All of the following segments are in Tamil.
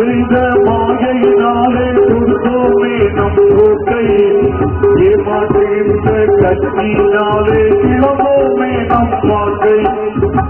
செய்த மாயையினாலே கொடுத்தோமே நம் कच्ची नाले शिवों में हम पहुँचे।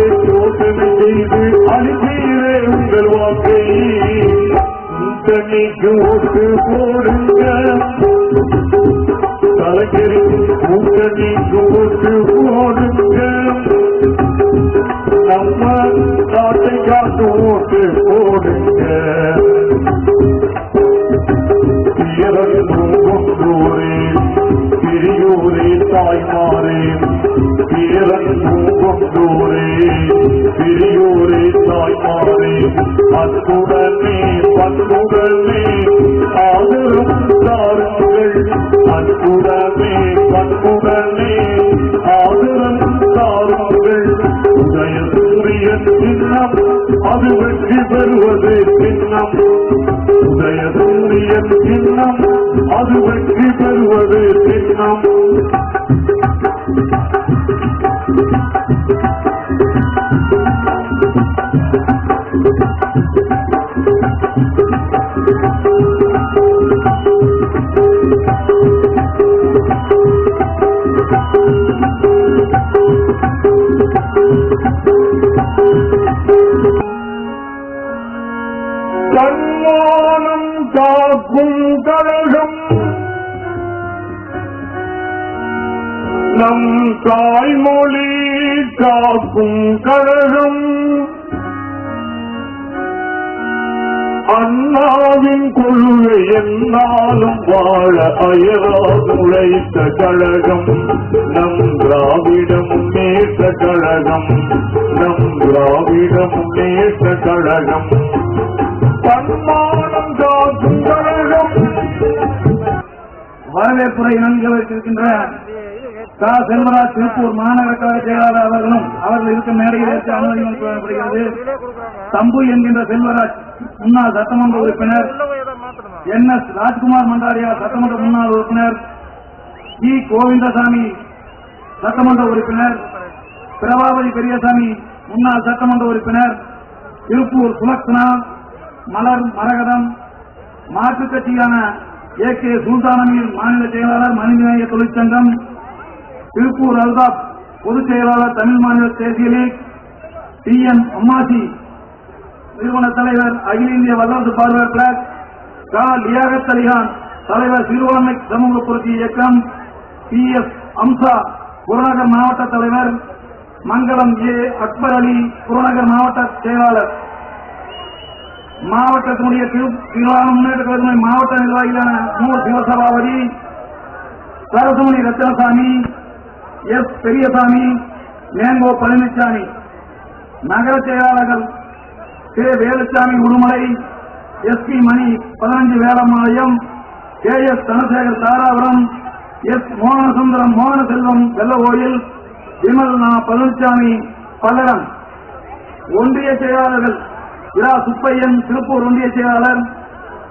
செய்து அனுப்பீரே உங்கள் வாக்கை கூட்டணிக்கு ஓட்டு போடுங்க. கலைஞரி கூட்டணிக்கு ஓட்டு போடுங்க. நம்ம நாட்டை காட்டு ஓட்டு போடுங்க. பிறந்தும் கொண்டோரே பெரியோரே தாய்மாரே பிறந்தும் கொண்டோரே பெரியோரே தாய்மாரே அற்புத வெற்றி பெறுவது சின்னம் வாழ அயராது உழைத்த கழகம். நம் திராவிடம் நேர்த்த கழகம். நம் திராவிடம் நேர்த்த கழகம். தன்மானம் காக்கும் கழகம். வரவேற்புரை நன்கு வைத்திருக்கின்ற கா. செல்வராஜ் திருப்பூர் மாநகர கழக செயலாளர் அவர்களும் அவர்கள் இருக்கும் மேடையில் ஏற்று அனுமதி வழங்கப்படுகிறது தம்பு என்கின்ற செல்வராஜ் முன்னாள் சட்டமன்ற உறுப்பினர். என் எஸ் ராஜ்குமார் மண்டாரியா சட்டமன்ற முன்னாள் உறுப்பினர் இ கோவிந்தசாமி சட்டமன்ற உறுப்பினர் பிரபாவதி பெரியசாமி முன்னாள் சட்டமன்ற உறுப்பினர் திருப்பூர் சுலக்ஷனா மலர் மரகதம் மாற்றுக் கட்சியான ஏ கே சுல்தானமீர் மாநில செயலாளர் மனிதநேய தொழிற்சங்கம் திருப்பூர் அல்தாப் பொதுச் செயலாளர் தமிழ் மாநில தேசிய லீக் டி எம் அம்மாசி நிறுவன தலைவர் அகில இந்திய வல்லரசு பார்வையாளர் பிளாக் கா லியாகத் அலிகான் தலைவர் சிறுபான்மை சமூக புரட்சி இயக்கம் பி எஸ் அம்சா புறநகர் மாவட்ட தலைவர் மங்களம் ஏ. அக்பர் அலி புறநகர் மாவட்ட செயலாளர். மாவட்டத்தினுடைய திரு- திருவாரூர் முன்னேற்ற கழகத்தினுடைய மாவட்ட நிர்வாகியான மு. சிவசபாபதி சரசுமணி ரத்னசாமி எஸ். பெரியசாமி மேங்கோ பழனிசாமி நகர செயலாளர்கள் K. Velusamy Udumalai S P Mani பதினஞ்சு Velampalayam K S Dhanasekar Dharapuram S Mohanasundaram Mohanaselvam Vellakoil Vimal நா பழனிசாமி பல்லடம். ஒன்றிய செயலாளர்கள் இரா சுப்பையன் திருப்பூர் ஒன்றிய செயலாளர்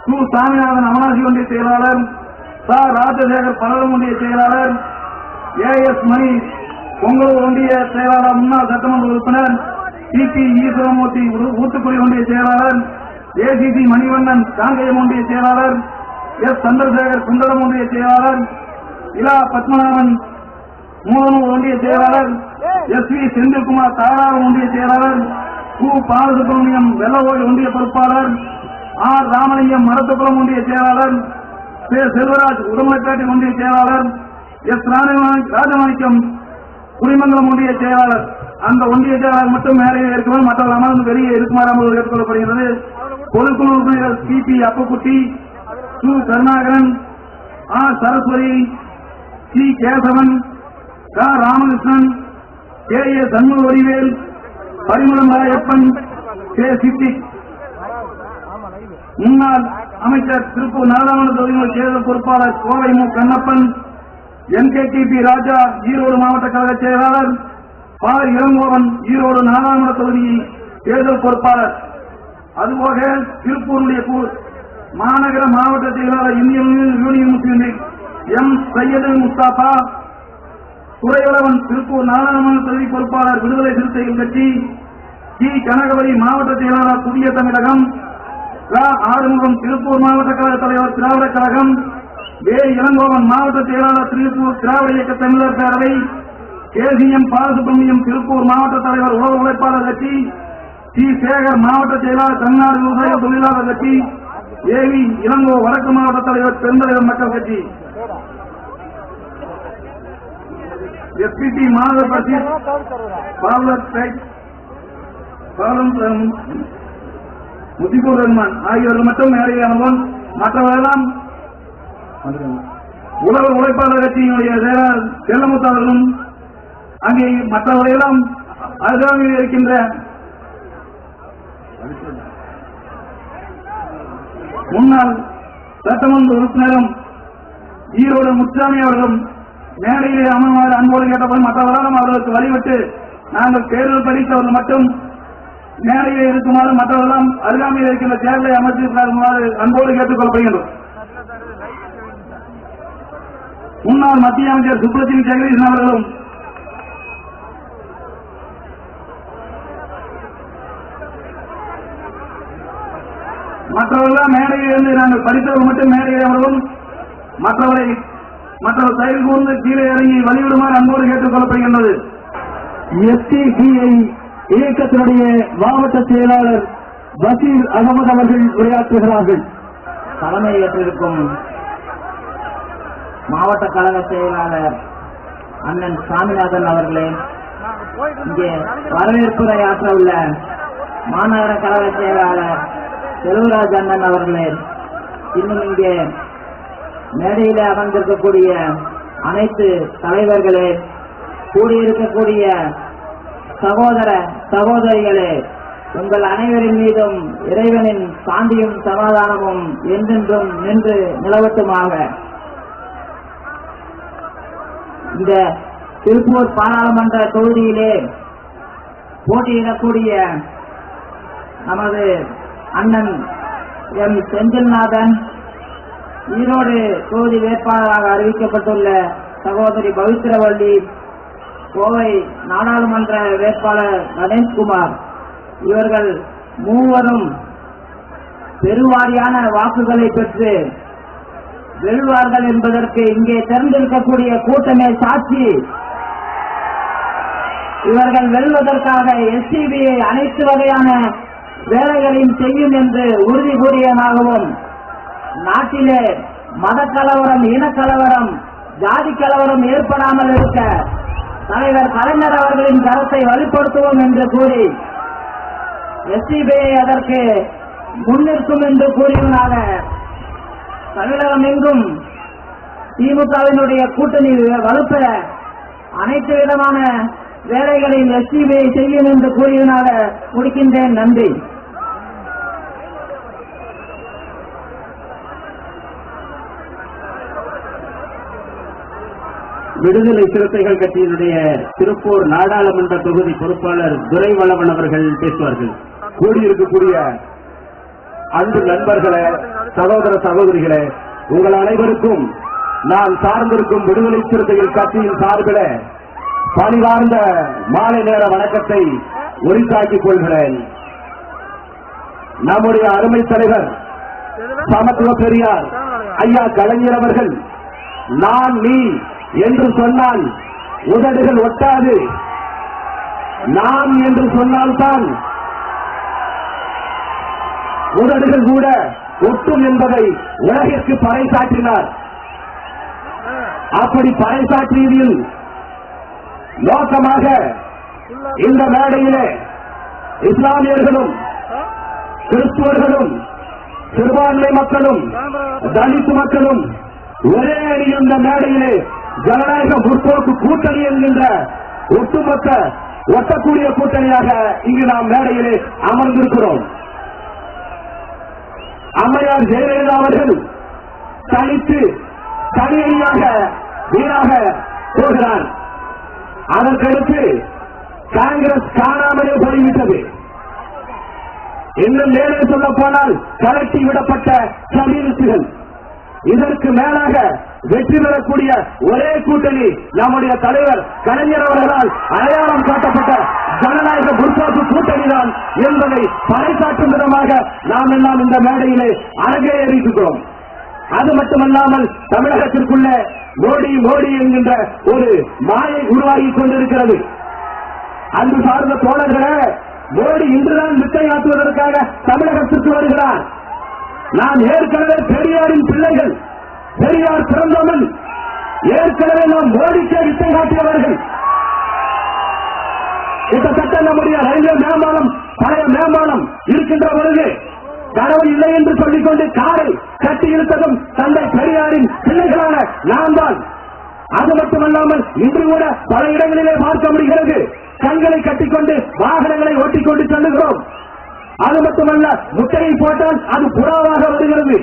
சு. சாமிநாதன் அமனாசி ஒன்றிய செயலாளர் ச. ராஜசேகர் பல்லடம் ஒன்றிய செயலாளர் ஏ. எஸ். மணி பொங்கலூர் ஒன்றிய செயலாளர் முன்னாள் சட்டமன்ற உறுப்பினர் டி பி. ஈஸ்வரமூர்த்தி ஊத்துக்குடி ஒன்றிய செயலாளர் ஏசிசி மணிவண்ணன் காங்கேயம் ஒன்றிய செயலாளர் எஸ். சந்திரசேகர் குண்டலம் ஒன்றிய செயலாளர் இலா பத்மநாபன் மூலனூர் ஒன்றிய செயலாளர் எஸ். வி. செந்தில்குமார் தாராளம் ஒன்றிய செயலாளர் கு. பாலசுப்ரமணியம் வெள்ளவோய் ஒன்றிய பொறுப்பாளர் ஆர். ராமலிங்கம் மரத்துக்குளம் ஒன்றிய செயலாளர் கே செல்வராஜ் உடுமலைப்பேட்டை ஒன்றிய செயலாளர் எஸ். ராஜமாணிக்கம் குடிமங்கலம் ஒன்றிய செயலாளர். அந்த ஒன்றிய செயலாளர் மட்டும் மேலே இருக்கிறோம் மற்றவர்கள் அமர்ந்து வெளியே இருக்குமாறு அமர்வு கேட்டுக்கொள்ளப்படுகிறது கொழுக்குழு உறுப்பினர்கள் சி பி அப்புக்குட்டி சு கருணாகரன் ஆ சரஸ்வதி சி கேசவன் க Ramakrishnan K A Shanmuga Vadivel Parimalam Malayappan K சித்தி முன்னாள் அமைச்சர் திருப்பூர் நாடாளுமன்ற தொகுதியினர் தேர்தல் பொறுப்பாளர் கோவை மு கண்ணப்பன் என்கேடிபி ராஜா ஈரோடு மாவட்ட கழக செயலாளர் பா இளங்கோவன் ஈரோடு நாடாளுமன்ற தொகுதி தேர்தல் பொறுப்பாளர் அதுபோக திருப்பூருடைய மாநகர மாவட்ட செயலாளர் Indian Union Muslim League M Syed Mustafa துறையுளவன் Tiruppur நாடாளுமன்ற தொகுதி பொறுப்பாளர் விடுதலை சிறுத்தைகள் கட்சி டி கனகவரி மாவட்ட செயலாளர் புதிய தமிழகம் ஆறுமுகம் திருப்பூர் மாவட்ட கழக தலைவர் திராவிட கழகம் வே. இளங்கோவன் மாவட்ட செயலாளர் திருப்பூர் திராவிட இயக்க தமிழர் பேரவை கேசிஎம் பாலசுப்ரமணியம் திருப்பூர் மாவட்ட தலைவர் உழவு உழைப்பாளர் கட்சி டி சேகர் மாவட்ட செயலாளர் தமிழ்நாடு விவசாய தொழிலாளர் கட்சி ஏவி இளங்கோ வடக்கு மாவட்ட தலைவர் பெருந்தலைவர் மக்கள் கட்சி. எஸ்பிடி மாநில பற்றி பாவலர் பாவலம் முஜிபுர் ரஹ்மான் ஆகியோர்கள் மட்டும் மேடையில் அமர்வோம். மற்றவர்களெல்லாம் உலக உழைப்பாளர் கட்சியினுடைய செல்லமுத்தாளர்களும் அங்கே மற்றவர்களெல்லாம் அருகாமையில் இருக்கின்ற முன்னாள் சட்டமன்ற உறுப்பினரும் ஈரோடு முத்துசாமி அவர்களும் மேடையிலே அமர்வாறு அன்போடு கேட்டபோது மற்றவர்களும் அவர்களுக்கு வழிவிட்டு நாங்கள் தேர்தல் படித்தவர்கள் மட்டும் மேடையிலே இருக்குமாறு மற்றவர்களும் அருகாமையில் இருக்கின்ற தேர்தலை அமைச்சிருக்குமாறு அன்போடு கேட்டுக் கொள்ளப்படுகின்றோம். முன்னாள் மத்திய அமைச்சர் சுப்ரஜின் ஜெகதீசன் அவர்களும் எல்லாம் மேடையில் இருந்து நாங்கள் படித்தவர்கள் மட்டும் மேடையில் அவர்களும் மற்றவரை மற்றவர் செயல் கூர்ந்து கீழே இறங்கி வழிவிடுமாறு அன்போடு கேட்டுக் கொள்ளப்படுகின்றது. எஸ்டிபிஐ இயக்கத்தினுடைய மாவட்ட செயலாளர் பசீர் அகமது அவர்கள் உரையாற்றுகிறார்கள். தலைமை ஏற்றிருக்கும் மாவட்ட கழக செயலாளர் அண்ணன் சாமிநாதன் அவர்களே இங்கே வரவேற்புரை ஆற்ற உள்ள மாநகர கழக செயலாளர் செல்வராஜ் அண்ணன் அவர்களே இன்னும் இங்கே மேடையில அமர்ந்திருக்கக்கூடிய அனைத்து தலைவர்களே கூடியிருக்கக்கூடிய சகோதர சகோதரிகளே உங்கள் அனைவரின் மீதும் இறைவனின் சாந்தியும் சமாதானமும் என்றென்றும் நின்று நிலவட்டுமாக. இந்த திருப்பூர் பாராளுமன்ற தொகுதியிலே போட்டியிடக்கூடிய நமது அண்ணன் எம் செந்தில்நாதன். ஈரோடு தொகுதி வேட்பாளராக அறிவிக்கப்பட்டுள்ள சகோதரி பவித்ரவள்ளி கோவை நாடாளுமன்ற வேட்பாளர் கணேஷ்குமார். இவர்கள் மூவரும் பெருவாரியான வாக்குகளை பெற்று வெல்வார்கள் என்பதற்கு இங்கே திறந்திருக்கக்கூடிய கூட்டமே சாட்சி. இவர்கள் வெல்வதற்காக எஸ்டிபியை அனைத்து வகையான வேலைகளையும் செய்யும் என்று உறுதி கூறியனாகவும் நாட்டிலே மத கலவரம் இனக்கலவரம் ஜாதி கலவரம் ஏற்படாமல் இருக்க தலைவர் கலைஞர் அவர்களின் கருத்தை வலுப்படுத்துவோம் என்று கூறி எஸ்டிபிஐ அதற்கு முன்னிற்கும் என்று கூறியவனாக தமிழகம் எங்கும் திமுகவினுடைய கூட்டணி வலுப்ப அனைத்து விதமான வேலைகளையும் எஸ்டிபிஐ செய்யும் என்று கூறியவனாக முடிக்கின்றேன் நன்றி. விடுதலை சிறுத்தைகள் கட்சியினுடைய திருப்பூர் நாடாளுமன்ற தொகுதி பொறுப்பாளர் துரைவளவன் அவர்கள் பேசுவார்கள். கூடியிருக்கக்கூடிய அன்பு நண்பர்களே சகோதர சகோதரிகளே உங்கள் அனைவருக்கும் நான் சார்ந்திருக்கும் விடுதலை சிறுத்தைகள் கட்சியின் சார்பில் பணிவார்ந்த மாலை நேர வணக்கத்தை உரித்தாக்கிக் கொள்கிறேன். நம்முடைய அருமை தலைவர் சமத்துவ பெரியார் ஐயா கலைஞர் அவர்கள் நான் நீ என்று சொன்னால் உதடுகள் ஒட்டாது. நாம் என்று சொன்னால்தான் உதடுகள் கூட ஒட்டும் என்பதை உலகிற்கு பறைசாற்றினார். அப்படி பறைசாற்றியதில் நோக்கமாக இந்த மேடையிலே இஸ்லாமியர்களும் கிறிஸ்துவர்களும் சிறுபான்மை மக்களும் தலித் மக்களும் ஒரே அணி இந்த மேடையிலே ஜனநாயக முற்போக்கு கூட்டணி என்கின்ற ஒட்டுமொத்த ஒட்டக்கூடிய கூட்டணியாக இங்கு நாம் மேடையிலே அமர்ந்திருக்கிறோம். அம்மையார் ஜெயலலிதா அவர்கள் தனித்து தனியாக வீராக போகிறார். அதற்கடுத்து காங்கிரஸ் காணாமலே போய்விட்டது. இன்னும் மேலே சொல்ல போனால் கலட்டி விடப்பட்ட கம்யூனிஸ்டுகள். இதற்கு மேலாக வெற்றி பெறக்கூடிய ஒரே கூட்டணி நம்முடைய தலைவர் கலைஞர் அவர்களால் அடையாளம் காட்டப்பட்ட ஜனநாயக முற்போக்கு கூட்டணி தான் என்பதை பறைசாற்றும் விதமாக நாம் எல்லாம் இந்த மேடையிலே அரங்கேறிக்கிறோம் அது மட்டுமல்லாமல் தமிழகத்திற்குள்ள மோடி மோடி என்கின்ற ஒரு மாயை உருவாகிக் கொண்டிருக்கிறது. அன்பு சார்ந்த தோழர்களே மோடி இன்றுதான் வித்தை ஆற்றுவதற்காக தமிழகத்திற்கு வருகிறார். நாம் ஏற்கனவே பெரியாரின் பிள்ளைகள் பெரியார் பிறந்தவன் ஏற்கனவே நாம் மோடிக்கே வித்தை காட்டியவர்கள். கிட்டத்தட்ட நம்முடைய ரயில்வே மேம்பாலம் பழைய மேம்பாலம் இருக்கின்ற பொழுது கடவுள் இல்லை என்று சொல்லிக்கொண்டு காரை கட்டி இழுத்ததும் தந்தை பெரியாரின் பிள்ளைகளான நான் தான். அது மட்டுமல்லாமல் இன்று கூட பல இடங்களிலே பார்க்க முடிகிறது. கண்களை கட்டிக்கொண்டு வாகனங்களை ஓட்டிக்கொண்டு செல்லுகிறோம். அது மட்டுமல்ல முட்டையை போட்டால் அது புறாவாக வருகிறது.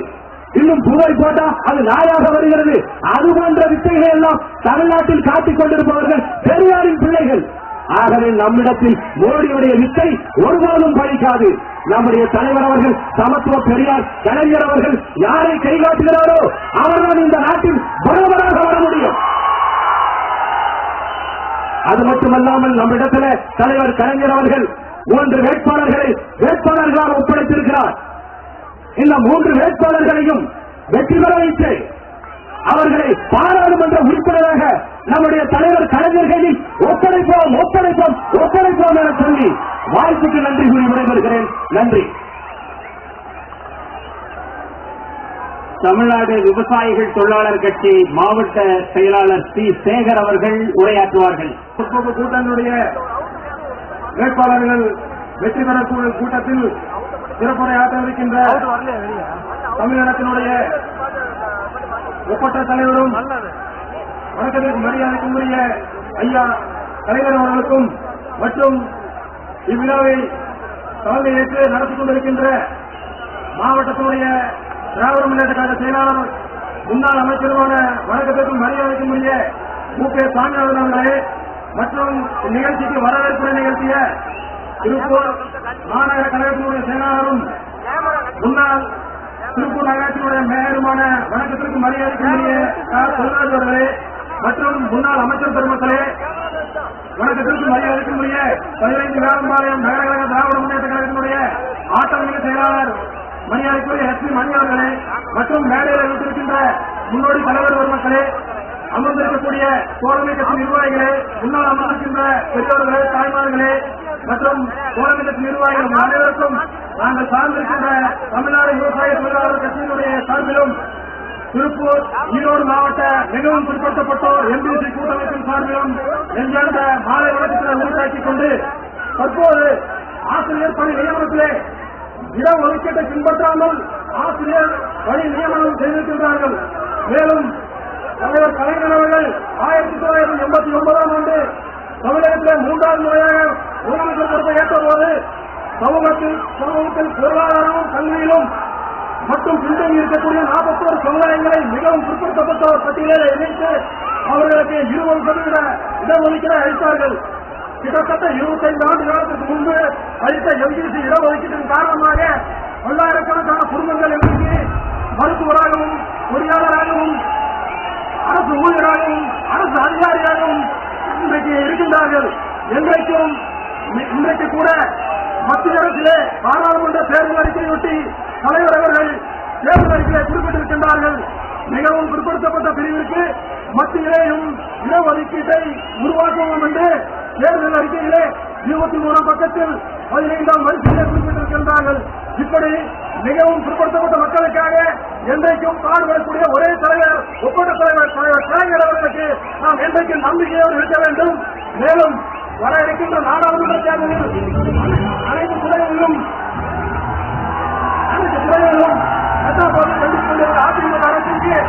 இன்னும் பூவை போட்டால் அது நாயாக வருகிறது. அது போன்ற வித்தைகளை எல்லாம் தமிழ்நாட்டில் காட்டிக் கொண்டிருப்பவர்கள் பெரியாரின் பிள்ளைகள். ஆகவே நம்மிடத்தில் மோடியுடைய வித்தை ஒருபோதும் பழிக்காது. நம்முடைய தலைவர் அவர்கள் சமத்துவ பெரியார் கலைஞர் அவர்கள் யாரை கைகாட்டுகிறாரோ அவர்தான் இந்த நாட்டில் பரவலாக வர முடியும். அது மட்டுமல்லாமல் நம்மிடத்தில் தலைவர் கலைஞர் அவர்கள் மூன்று வேட்பாளர்களை வேட்பாளர்களாக ஒப்படைத்திருக்கிறார். இந்த மூன்று வேட்பாளர்களையும் வெற்றி பெற வைத்து அவர்களை பாராளுமன்ற உறுப்பினராக நம்முடைய தலைவர் கலைஞர்களில் ஒப்படைப்போம் ஒப்படைப்போம் ஒப்படைப்போம் என சொல்லி வாய்ப்புக்கு நன்றி கூறி விடைபெறுகிறேன். நன்றி. தமிழ்நாடு விவசாயிகள் தொழிலாளர் கட்சி மாவட்ட செயலாளர் சி. சேகர் அவர்கள் உரையாற்றுவார்கள். முற்போக்கு கூட்டணியுடைய வேட்பாளர்கள் வெற்றி பெறக்கூடிய கூட்டத்தில் சிறப்புரை ஆற்றவிருக்கின்ற தமிழகத்தினுடைய ஒப்பற்ற தலைவரும் வணக்கத்திற்கு மரியாதைக்குரிய ஐயா தலைவர் அவர்களுக்கும் மற்றும் இவ்விழாவை தலைமை ஏற்று நடத்தி கொண்டிருக்கின்ற மாவட்டத்தினுடைய திராவிட முன்னேற்ற கழக செயலாளர் முன்னாள் அமைச்சருமான வணக்கத்திற்கும் மரியாதைக்குரிய மு க சாமிநாதன் அவர்களே மற்றும் இந்நிகழ்ச்சிக்கு வரவேற்புரை நிகழ்த்திய திருப்பூர் மாநகர கழகத்தினுடைய செயலாளரும் முன்னாள் திருப்பூர் நகராட்சியுடைய மேயருமான வணக்கத்திற்கு மரியாதைக்குரிய க. செல்வராஜ் அவர்களே மற்றும் முன்னாள் அமைச்சர் பெருமக்களே வணக்கத்திற்கு மரியாதைக்குரிய பதினைந்து வேளம்பாளையம் நகரகழக திராவிட முன்னேற்ற கழகத்தினுடைய ஆட்டமிக செயலாளர் மரியாதைக்குரிய எஸ் பி மணி அவர்களே மற்றும் மேடையில் வைத்திருக்கின்ற முன்னோடி தலைவர் பெருமக்களே அமர்ந்திருக்கக்கூடிய தோழமை கட்சி நிர்வாகிகளே முன்னால் அமர்ந்திருக்கின்ற பெரியோர்களே தாய்மார்களே மற்றும் தோழமை நிர்வாகிகள் அனைவருக்கும் நாங்கள் சார்ந்திருக்கின்ற தமிழ்நாடு விவசாய தொழிலாளர் கட்சியினுடைய சார்பிலும் திருப்பூர் ஈரோடு மாவட்ட மிகவும் பிற்படுத்தப்பட்டோர் எம்பிசி கூட்டமைப்பின் சார்பிலும் எஞ்சார்ந்த மாலை வழக்கத்தில் உருவாக்கிக் கொண்டு தற்போது ஆசிரியர் பணி நியமனத்திலே இடஒதுக்கீட்டை பின்பற்றாமல் ஆசிரியர் பணி நியமனம் செய்திருக்கின்றார்கள். மேலும் இருக்கக்கூடிய நாற்பத்தோரு சமுதாயங்களை மிகவும் பிற்படுத்தப்பட்டோர் பட்டியலில் இணைத்து அவர்களுக்கு இருபது சதவீத இடஒதுக்கீடு அளித்தார்கள். கிட்டத்தட்ட இருபத்தைந்து ஆண்டு காலத்துக்கு முன்பு அளித்த எம்பிசி இடஒதுக்கீட்டின் காரணமாக பல்லாயிரக்கணக்கான குடும்பங்கள் இன்றைக்கு மருத்துவராகவும் பொறியாளராகவும் அரசு ஊழியராகவும் அரசு அதிகாரியாகவும் இன்றைக்கு இருக்கின்றார்கள். என்றைக்கும் இன்றைக்கு கூட மத்திய அரசிலே பாராளுமன்ற தேர்தல் அறிக்கையொட்டி தலைவர் அவர்கள் தேர்தல் அறிக்கையை குறிப்பிட்டிருக்கின்றார்கள் மிகவும் பிற்படுத்தப்பட்ட பிரிவிற்கு மத்தியிலேயும் இடஒதுக்கீட்டை உருவாக்குவோம் என்று தேர்தல் அறிக்கையிலே இருபத்தி மூணாம் பக்கத்தில் பதினைந்தாம் வரிசையிலே குறிப்பிட்டிருக்கின்றார்கள் இப்படி மிகவும் பிற்படுத்தப்பட்ட மக்களுக்காக என்றைக்கும் பாடுபடக்கூடிய ஒரே தலைவர் ஒப்பந்த தலைவர் தலைவர் கலைஞர் அவர்களுக்கு நாம் என்றைக்கும் நம்பிக்கையோடு இருக்க வேண்டும். மேலும் வர இருக்கின்ற நாடாளுமன்ற தேர்தலில் அனைத்து துறைகளிலும் அதிமுக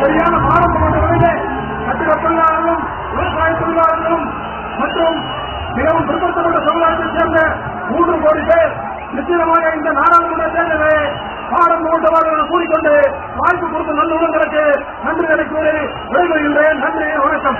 சரியான பாடம் போன்றவர்களே கட்டிட தொழிலாளர்களும் விவசாய தொழிலாளர்களும் மற்றும் மிகவும் பிற்படுத்தப்பட்ட சமுதாயத்தைச் சேர்ந்த மூன்று கோடி பேர் நிச்சயமாக இந்த நாடாளுமன்ற தேர்தலை பாடம் போன்றவர்கள் என கூறிக்கொண்டு வாய்ப்பு கொடுத்த நல்ல உள்ளங்களுக்கு நன்றி கூறி விடைபெறுகின்றேன். நன்றி வணக்கம்.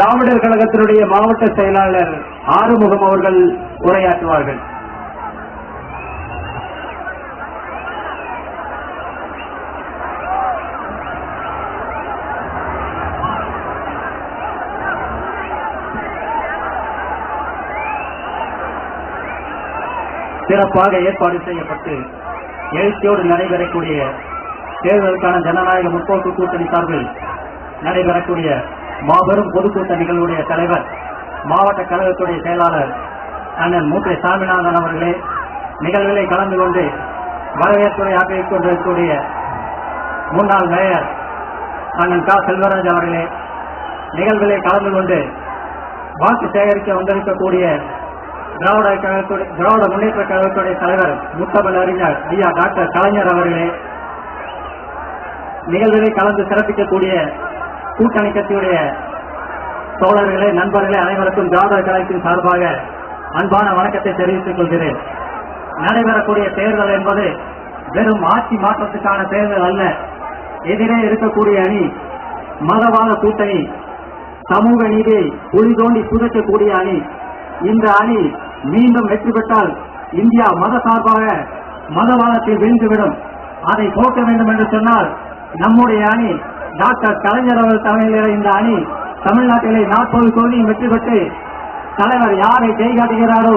திராவிடர் கழகத்தினுடைய மாவட்ட செயலாளர் ஆறுமுகம் அவர்கள் உரையாற்றுவார்கள். சிறப்பாக ஏற்பாடு செய்யப்பட்டு எழுச்சியோடு நடைபெறக்கூடிய தேர்தலுக்கான ஜனநாயக முற்போக்கு கூட்டணி சார்பில் நடைபெறக்கூடிய மாபெரும் பொதுக்கூட்ட நிகழ்வுடைய தலைவர் மாவட்ட கழகத்துடைய செயலாளர் அண்ணன் மூட்டை சாமிநாதன் அவர்களே நிகழ்விலே கலந்து கொண்டு வரவேற்புரை ஆற்றிக் கொண்டிருக்கக்கூடிய முன்னாள் மேயர் அண்ணன் கா. செல்வராஜ் அவர்களே நிகழ்விலே கலந்து கொண்டு வாக்கு சேகரிக்க வந்திருக்கக்கூடிய திராவிட கழகத்துடைய திராவிட முன்னேற்ற கழகத்துடைய தலைவர் முத்தமிழ் அறிஞர் ஐயா டாக்டர் கலைஞர் அவர்களே நிகழ்விலே கலந்து சிறப்பிக்கக்கூடிய கூட்டணி கட்சியுடைய தோழர்களே நண்பர்களே அனைவருக்கும் ஜாதக கழகத்தின் சார்பாக அன்பான வணக்கத்தை தெரிவித்துக் கொள்கிறேன். நடைபெறக்கூடிய தேர்தல் என்பது வெறும் ஆட்சி மாற்றத்துக்கான தேர்தல் அல்ல. எதிரே இருக்கக்கூடிய அணி மதவாத கூட்டணி சமூக நீதியை குழி தோண்டி புதைக்கக்கூடிய அணி. இந்த அணி மீண்டும் வெற்றி பெற்றால் இந்தியா மத சார்பாக மதவாதத்தில் வீழ்ந்துவிடும். அதை போக்க வேண்டும் என்று சொன்னால் நம்முடைய அணி டாக்டர் கலைஞர் அவர்கள் தலைமையில் இந்த அணி தமிழ்நாட்டிலே நாற்பது தொகுதியும் வெற்றி பெற்று தலைவர் யாரை கை காட்டுகிறாரோ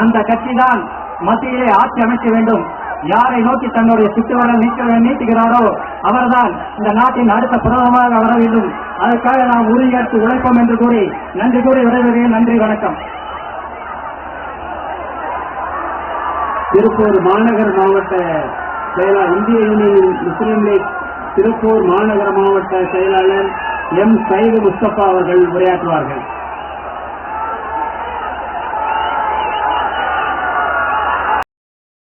அந்த கட்சிதான் மத்தியிலே ஆட்சி அமைக்க வேண்டும். யாரை நோக்கி தன்னுடைய சுற்றுவரல் நீக்க நீட்டுகிறாரோ அவர்தான் இந்த நாட்டின் அடுத்த பிரதமராக வர வேண்டும். அதற்காக நாம் உறுதியேற்று உழைப்போம் என்று கூறி நன்றி கூறி விடைபெறுகிறேன். நன்றி வணக்கம். திருப்பூர் மாநகர் மாவட்ட செயலாளர் இந்திய யூனியன் முஸ்லீம் லீக் திருப்பூர் மாநகர மாவட்ட செயலாளர் எம் சைது முஸ்தபா அவர்கள் உரையாற்றுவார்கள்.